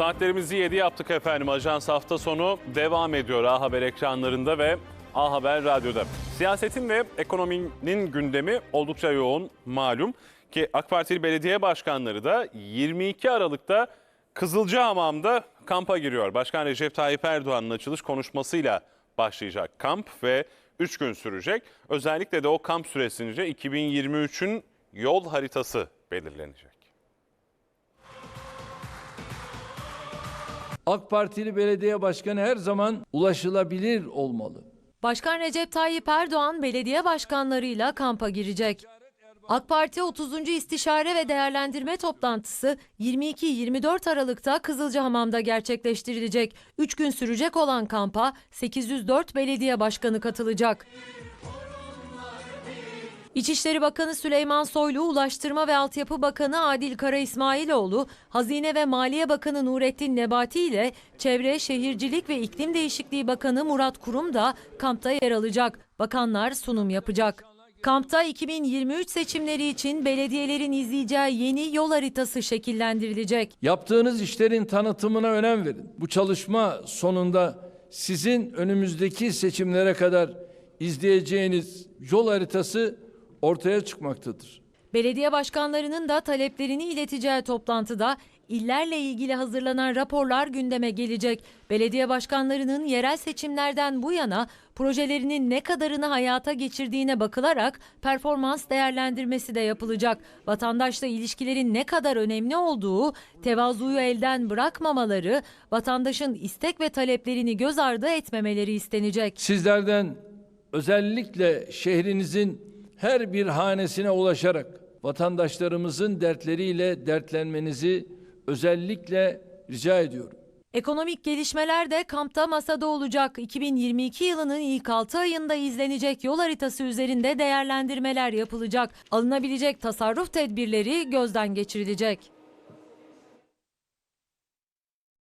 Saatlerimizi 7 yaptık efendim. Ajans hafta sonu devam ediyor A Haber ekranlarında ve A Haber Radyo'da. Siyasetin ve ekonominin gündemi oldukça yoğun malum ki AK Partili belediye başkanları da 22 Aralık'ta Kızılcahamam'da kampa giriyor. Başkan Recep Tayyip Erdoğan'ın açılış konuşmasıyla başlayacak kamp ve 3 gün sürecek. Özellikle de o kamp süresince 2023'ün yol haritası belirlenecek. AK Partili belediye başkanı her zaman ulaşılabilir olmalı. Başkan Recep Tayyip Erdoğan belediye başkanlarıyla kampa girecek. AK Parti 30. İstişare ve Değerlendirme Toplantısı 22-24 Aralık'ta Kızılcahamam'da gerçekleştirilecek. 3 gün sürecek olan kampa 804 belediye başkanı katılacak. İçişleri Bakanı Süleyman Soylu, Ulaştırma ve Altyapı Bakanı Adil Kara İsmailoğlu, Hazine ve Maliye Bakanı Nurettin Nebati ile Çevre, Şehircilik ve İklim Değişikliği Bakanı Murat Kurum da kampta yer alacak. Bakanlar sunum yapacak. Kampta 2023 seçimleri için belediyelerin izleyeceği yeni yol haritası şekillendirilecek. Yaptığınız işlerin tanıtımına önem verin. Bu çalışma sonunda sizin önümüzdeki seçimlere kadar izleyeceğiniz yol haritası ortaya çıkmaktadır. Belediye başkanlarının da taleplerini ileteceği toplantıda illerle ilgili hazırlanan raporlar gündeme gelecek. Belediye başkanlarının yerel seçimlerden bu yana projelerinin ne kadarını hayata geçirdiğine bakılarak performans değerlendirmesi de yapılacak. Vatandaşla ilişkilerin ne kadar önemli olduğu, tevazuyu elden bırakmamaları, vatandaşın istek ve taleplerini göz ardı etmemeleri istenecek. Sizlerden özellikle şehrinizin her bir hanesine ulaşarak vatandaşlarımızın dertleriyle dertlenmenizi özellikle rica ediyorum. Ekonomik gelişmeler de kampta masada olacak. 2022 yılının ilk 6 ayında izlenecek yol haritası üzerinde değerlendirmeler yapılacak. Alınabilecek tasarruf tedbirleri gözden geçirilecek.